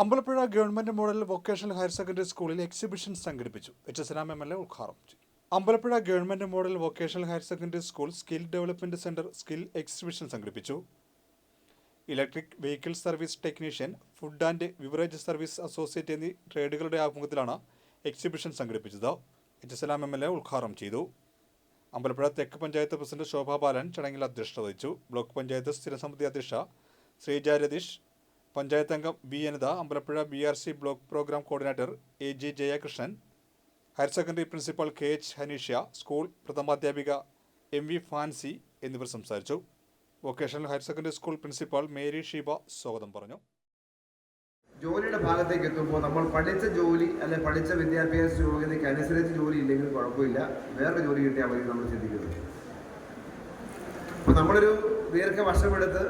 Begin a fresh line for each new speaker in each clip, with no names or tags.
Ambalappuzha government model vocational higher secondary സ്കൂളിൽ exhibition സംഘടിപ്പിച്ചു. H S M L A ഉദ്ഘാടനം ചെയ്തു. Ambalappuzha government model vocational higher secondary school skill development centre skill exhibition സംഘടിപ്പിച്ചു. Electric vehicle service technician food and beverage service associate എന്നീ ട്രേഡുകളുടെ ആഭിമുഖ്യത്തിലാണ് exhibition സംഘടിപ്പിച്ചത്. H S M L A ഉദ്ഘാടനം ചെയ്തു. അമ്പലപ്പുഴ തെക്ക് പഞ്ചായത്ത് പ്രസിഡന്റ് ശോഭാ ബാലൻ ചടങ്ങിൽ അധ്യക്ഷത വഹിച്ചു. ബ്ലോക്ക് പഞ്ചായത്ത് സ്ഥിരസമിതി അധ്യക്ഷ ശ്രീജ രതീഷ് പഞ്ചായത്ത് അംഗം B Anitha Ambalappuzha B R C block programme coordinator A G Jayakrishnan higher secondary principal K H Haneeshya school പ്രഥമാധ്യാപിക M V Fancy എന്നിവർ സംസാരിച്ചു. Vocational higher secondary school principal Mary Sheeba സ്വാഗതം പറഞ്ഞു.
ജോലിയുടെ ഭാഗത്തേക്ക് എത്തുമ്പോൾ നമ്മൾ പഠിച്ച ജോലി അല്ലെ പഠിച്ച വിദ്യാഭ്യാസ യോഗ്യതയ്ക്ക് അനുസരിച്ച് ജോലി ഇല്ലെങ്കിൽ കുഴപ്പമില്ല. വേറെ ജോലി കിട്ടിയാൽ മതി നമ്മൾ ചിന്തിക്കുന്നത് അപ്പൊ നമ്മളൊരു ദീർഘ വർഷമെടുത്ത്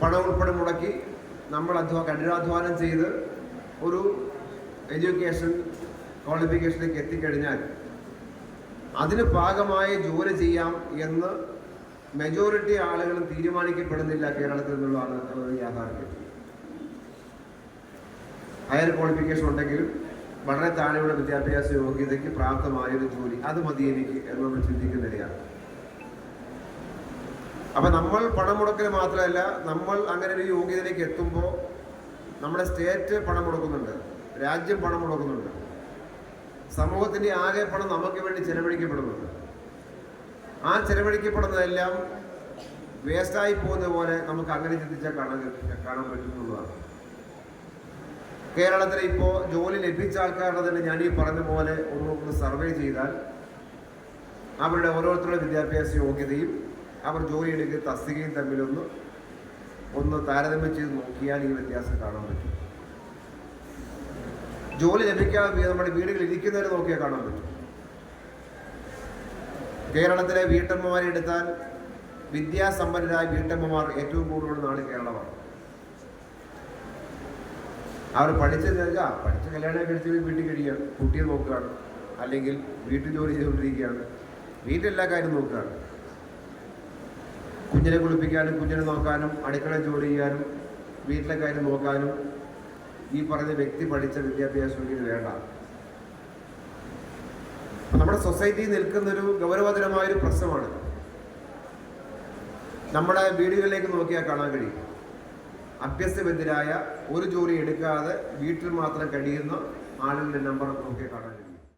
പണം ഉൾപ്പെടെ മുടക്കി നമ്മൾ അധ്വാ കഠിനാധ്വാനം ചെയ്ത് ഒരു എഡ്യൂക്കേഷൻ ക്വാളിഫിക്കേഷനിലേക്ക് എത്തിക്കഴിഞ്ഞാൽ അതിന് പാകമായ ജോലി ചെയ്യാം എന്ന് മെജോറിറ്റി ആളുകളും തീരുമാനിക്കപ്പെടുന്നില്ല കേരളത്തിൽ നിന്നുള്ളതാണ് യാഥാർത്ഥ്യം. ഹയർ ക്വാളിഫിക്കേഷൻ ഉണ്ടെങ്കിലും വളരെ താഴെയുള്ള വിദ്യാഭ്യാസ യോഗ്യതയ്ക്ക് പ്രാപ്തമായൊരു ജോലി അത് മതി എനിക്ക് എന്ന് നമ്മൾ ചിന്തിക്കുന്നിടയാണ് അപ്പൊ നമ്മൾ പണം മുടക്കൽ മാത്രമല്ല നമ്മൾ അങ്ങനെ ഒരു യോഗ്യതയിലേക്ക് എത്തുമ്പോൾ നമ്മുടെ സ്റ്റേറ്റ് പണം മുടക്കുന്നുണ്ട് രാജ്യം പണം മുടക്കുന്നുണ്ട്. സമൂഹത്തിന്റെ ആകെ പണം നമുക്ക് വേണ്ടി ചെലവഴിക്കപ്പെടുന്നുണ്ട്. ആ ചെലവഴിക്കപ്പെടുന്നതെല്ലാം വേസ്റ്റായി പോകുന്ന പോലെ നമുക്ക് അങ്ങനെ ചിന്തിച്ചാൽ കാണാൻ കാണാൻ പറ്റുന്നുള്ളതാണ്. കേരളത്തിൽ ഇപ്പോൾ ജോലി ലഭിച്ച ആൾക്കാരുടെ തന്നെ ഞാൻ ഈ പറഞ്ഞ പോലെ ഒന്ന് സർവേ ചെയ്താൽ അവരുടെ ഓരോരുത്തരുടെ വിദ്യാഭ്യാസ യോഗ്യതയും അവർ ജോലി എടുക്കുക തസ്തികയും തമ്മിലൊന്ന് ഒന്ന് താരതമ്യം ചെയ്ത് നോക്കിയാൽ ഈ വ്യത്യാസം കാണാൻ പറ്റും. ജോലി ലഭിക്കാതെ നമ്മുടെ വീടുകളിൽ ഇരിക്കുന്നവരെ നോക്കിയാൽ കാണാൻ പറ്റും. കേരളത്തിലെ വീട്ടമ്മമാരെ എടുത്താൽ വിദ്യാസമ്പന്നരായ വീട്ടമ്മമാർ ഏറ്റവും കൂടുതലുള്ള നാട് കേരളമാണ്. അവർ പഠിച്ചത് ആ പഠിച്ച കല്യാണം കഴിച്ച് വീട്ടിൽ കഴിയുകയാണ്. കുട്ടിയെ നോക്കുകയാണ്. അല്ലെങ്കിൽ വീട്ടിൽ ജോലി ചെയ്തുകൊണ്ടിരിക്കുകയാണ്. വീട്ടിലെല്ലാ കാര്യം നോക്കുകയാണ്. കുഞ്ഞിനെ കുളിപ്പിക്കാനും കുഞ്ഞിനെ നോക്കാനും അടുക്കള ജോലി ചെയ്യാനും വീട്ടിലെ കാര്യം നോക്കാനും ഈ പറഞ്ഞ വ്യക്തി പഠിച്ച വിദ്യാഭ്യാസം ഇത് വേണ്ട. നമ്മുടെ സൊസൈറ്റി നിൽക്കുന്നൊരു ഗൗരവതരമായൊരു പ്രശ്നമാണ്. നമ്മുടെ വീടുകളിലേക്ക് നോക്കിയാൽ കാണാൻ കഴിയും. അഭ്യസ്തബന്ധരായ ഒരു ജോലി എടുക്കാതെ വീട്ടിൽ മാത്രം കഴിയുന്ന ആളുകളുടെ നമ്പർ നോക്കിയാൽ കാണാൻ കഴിയും.